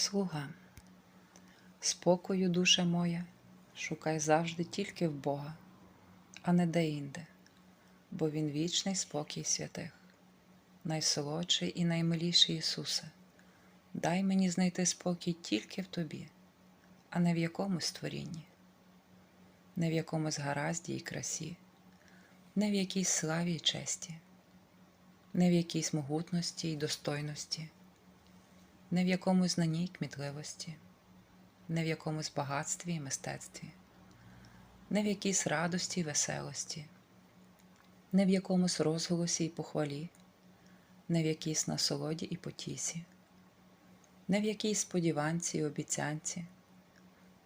Слуга, спокою, душа моя, шукай завжди тільки в Бога, а не де-інде, бо Він вічний спокій святих, найсолодший і наймиліший Ісусе, дай мені знайти спокій тільки в Тобі, а не в якомусь створінні, не в якомусь гаразді і красі, не в якійсь славі і честі, не в якійсь могутності й достойності не в якомусь знанні й кмітливості, не в якомусь багатстві і мистецтві, не в якійсь радості й веселості, не в якомусь розголосі й похвалі, не в якійсь насолоді і потісі, не в якійсь сподіванці й обіцянці,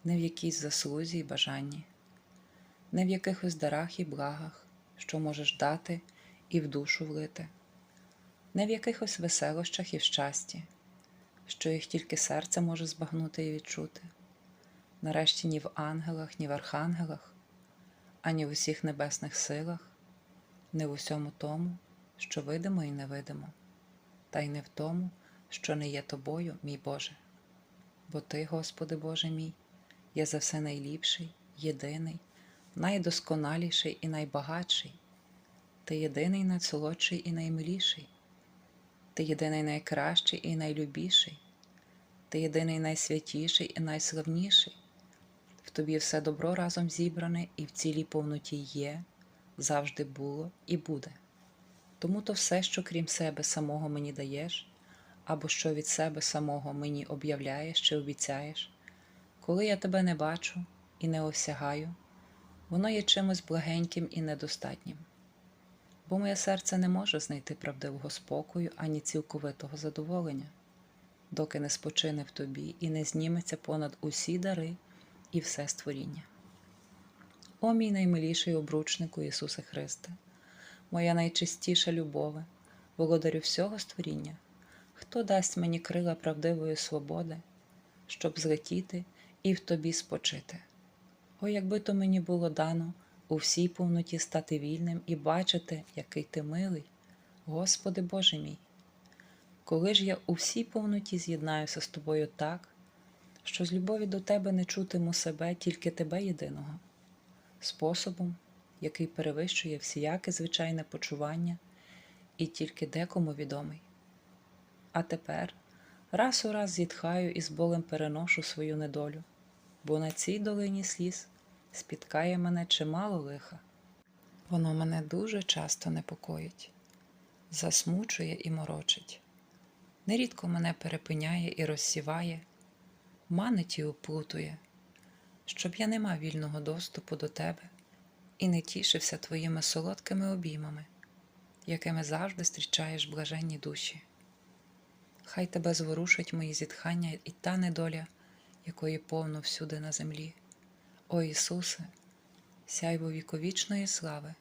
не в якійсь заслузі й бажанні, не в якихось дарах і благах, що можеш дати і в душу влити, не в якихось веселощах і в щасті що їх тільки серце може збагнути і відчути. Нарешті ні в ангелах, ні в архангелах, ані в усіх небесних силах, не в усьому тому, що видимо і невидимо, та й не в тому, що не є тобою, мій Боже. Бо Ти, Господи Боже мій, є за все найліпший, єдиний, найдосконаліший і найбагатший, Ти єдиний найсолодший і наймиліший. Ти єдиний найкращий і найлюбіший, ти єдиний найсвятіший і найславніший. В тобі все добро разом зібране і в цілій повноті є, завжди було і буде. Тому то все, що крім себе самого мені даєш, або що від себе самого мені об'являєш чи обіцяєш, коли я тебе не бачу і не осягаю, воно є чимось благеньким і недостатнім бо моє серце не може знайти правдивого спокою ані цілковитого задоволення, доки не спочине в тобі і не зніметься понад усі дари і все створіння. О мій наймиліший обручнику Ісусе Христе, моя найчистіша любове, володарю всього створіння, хто дасть мені крила правдивої свободи, щоб злетіти і в тобі спочити. О, якби то мені було дано у всій повноті стати вільним і бачити, який ти милий, Господи Боже мій. Коли ж я у всій повноті з'єднаюся з тобою так, що з любові до тебе не чутиму себе тільки тебе єдиного, способом, який перевищує всіяке звичайне почування і тільки декому відомий. А тепер раз у раз зітхаю і з болем переношу свою недолю, бо на цій долині сліз спіткає мене чимало лиха. Воно мене дуже часто непокоїть, засмучує і морочить. Нерідко мене перепиняє і розсіває, манить і оплутує, щоб я не мав вільного доступу до тебе і не тішився твоїми солодкими обіймами, якими завжди зустрічаєш блаженні душі. Хай тебе зворушать мої зітхання і та недоля, якої повно всюди на землі. О Ісусе, сяйво віковічної слави,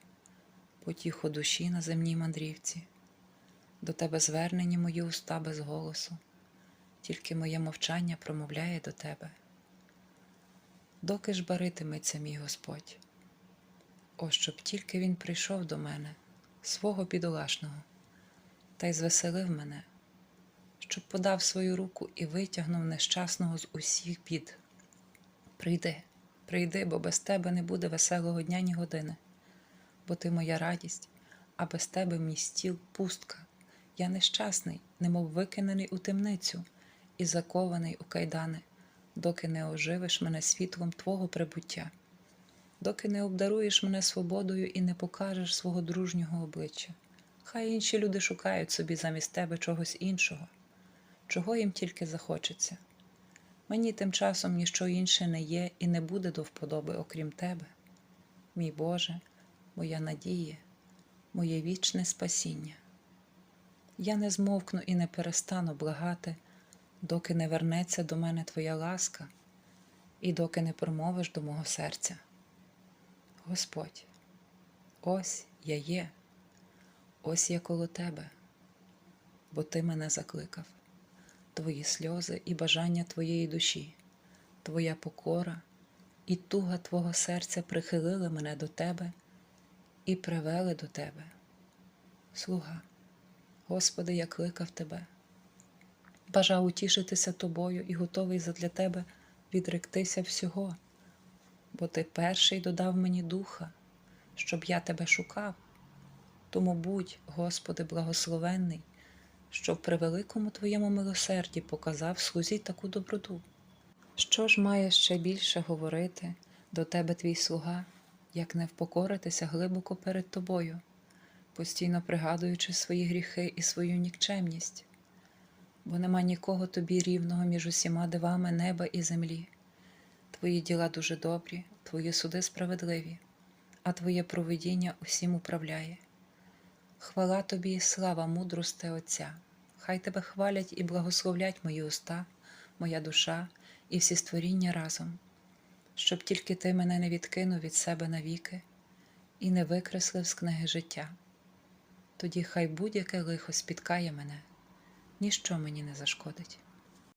потіху душі на земній мандрівці, до Тебе звернені мої уста без голосу, тільки моє мовчання промовляє до Тебе. Доки ж баритиметься мій Господь, о, щоб тільки Він прийшов до мене, свого бідолашного, та й звеселив мене, щоб подав свою руку і витягнув нещасного з усіх бід. Прийди. Прийди, бо без тебе не буде веселого дня ні години, бо ти моя радість, а без тебе мій стіл пустка. Я нещасний, немов викинений у темницю і закований у кайдани, доки не оживиш мене світлом Твого прибуття, доки не обдаруєш мене свободою і не покажеш свого дружнього обличчя. Хай інші люди шукають собі замість тебе чогось іншого, чого їм тільки захочеться. Мені тим часом ніщо інше не є і не буде до вподоби, окрім тебе, мій Боже, моя надія, моє вічне спасіння. Я не змовкну і не перестану благати, доки не вернеться до мене Твоя ласка і доки не промовиш до мого серця. Господь, ось я є, ось я коло Тебе, бо Ти мене закликав твої сльози і бажання твоєї душі, твоя покора і туга Твого серця прихилили мене до тебе і привели до тебе. Слуга, Господи, я кликав Тебе. бажав утішитися тобою і готовий задля тебе відректися всього, бо ти перший додав мені духа, щоб я тебе шукав. Тому будь, Господи, благословенний, що при великому Твоєму милосерді показав слузі таку доброту. Що ж має ще більше говорити до тебе твій слуга, як не впокоритися глибоко перед тобою, постійно пригадуючи свої гріхи і свою нікчемність, бо нема нікого тобі рівного між усіма дивами неба і землі. Твої діла дуже добрі, твої суди справедливі, а твоє провидіння усім управляє. Хвала тобі слава мудросте Отця. Хай тебе хвалять і благословлять мої уста, моя душа і всі створіння разом, щоб тільки ти мене не відкинув від себе навіки і не викреслив з книги життя. Тоді хай будь-яке лихо спіткає мене, ніщо мені не зашкодить.